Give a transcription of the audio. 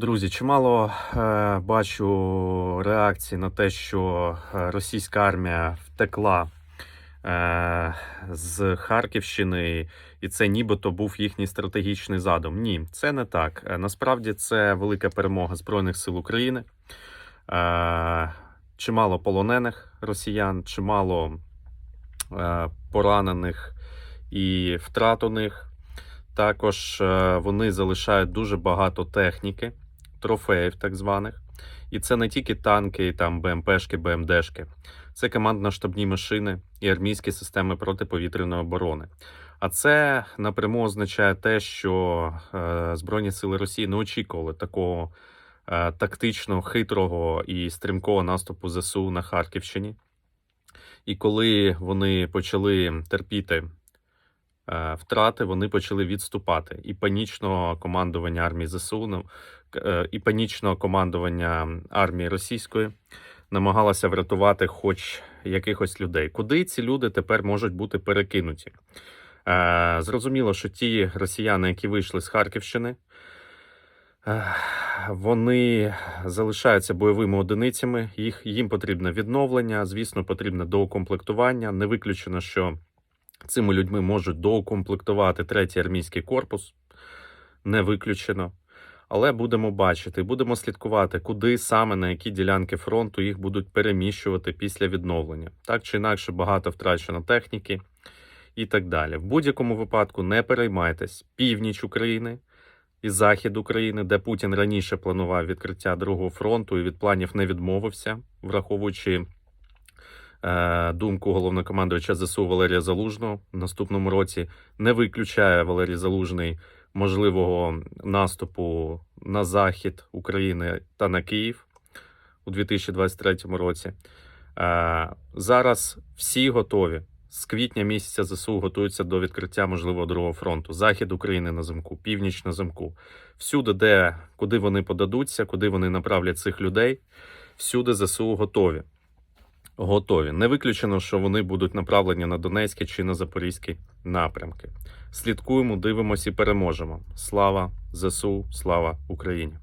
Друзі, чимало е, бачу реакцій на те, що е, російська армія втекла е, з Харківщини, і це нібито був їхній стратегічний задум. Ні, це не так. Е, Насправді це велика перемога Збройних сил України. Е, чимало полонених росіян, чимало е, поранених і втрат у них. Також е, вони залишають дуже багато техніки, трофеїв так званих. І це не тільки танки, там БМПшки, БМДшки. Це командно-штабні машини і армійські системи протиповітряної оборони. А це напряму означає те, що е, Збройні сили Росії не очікували такого е, тактично хитрого і стрімкого наступу ЗСУ на Харківщині. І коли вони почали терпіти втрати, вони почали відступати. І панічного командування армії ЗСУ, е, і панічного командування армії російської намагалося врятувати хоч якихось людей. Куди ці люди тепер можуть бути перекинуті? Е, Зрозуміло, що ті росіяни, які вийшли з Харківщини, е, вони залишаються бойовими одиницями. Їх їм потрібне відновлення. Звісно, потрібне доукомплектування. Не виключено, що цими людьми можуть доукомплектувати третій армійський корпус. Не виключено. Але будемо бачити, будемо слідкувати, куди саме на які ділянки фронту їх будуть переміщувати після відновлення. Так чи інакше, багато втрачено техніки і так далі. В будь-якому випадку не переймайтесь. Північ України і захід України, де Путін раніше планував відкриття другого фронту і від планів не відмовився, враховуючи думку головнокомандуюча ЗСУ Валерія Залужного в наступному році, не виключає Валерій Залужний можливого наступу на захід України та на Київ у 2023 році. Е, Зараз всі готові. З квітня місяця ЗСУ готуються до відкриття можливого другого фронту. Захід України на замку, північ на замку. Всюди, де куди вони подадуться, куди вони направлять цих людей, всюди ЗСУ готові. Готові. Не виключено, що вони будуть направлені на Донецький чи на Запорізький напрямки. Слідкуємо, дивимося і переможемо. Слава ЗСУ, слава Україні!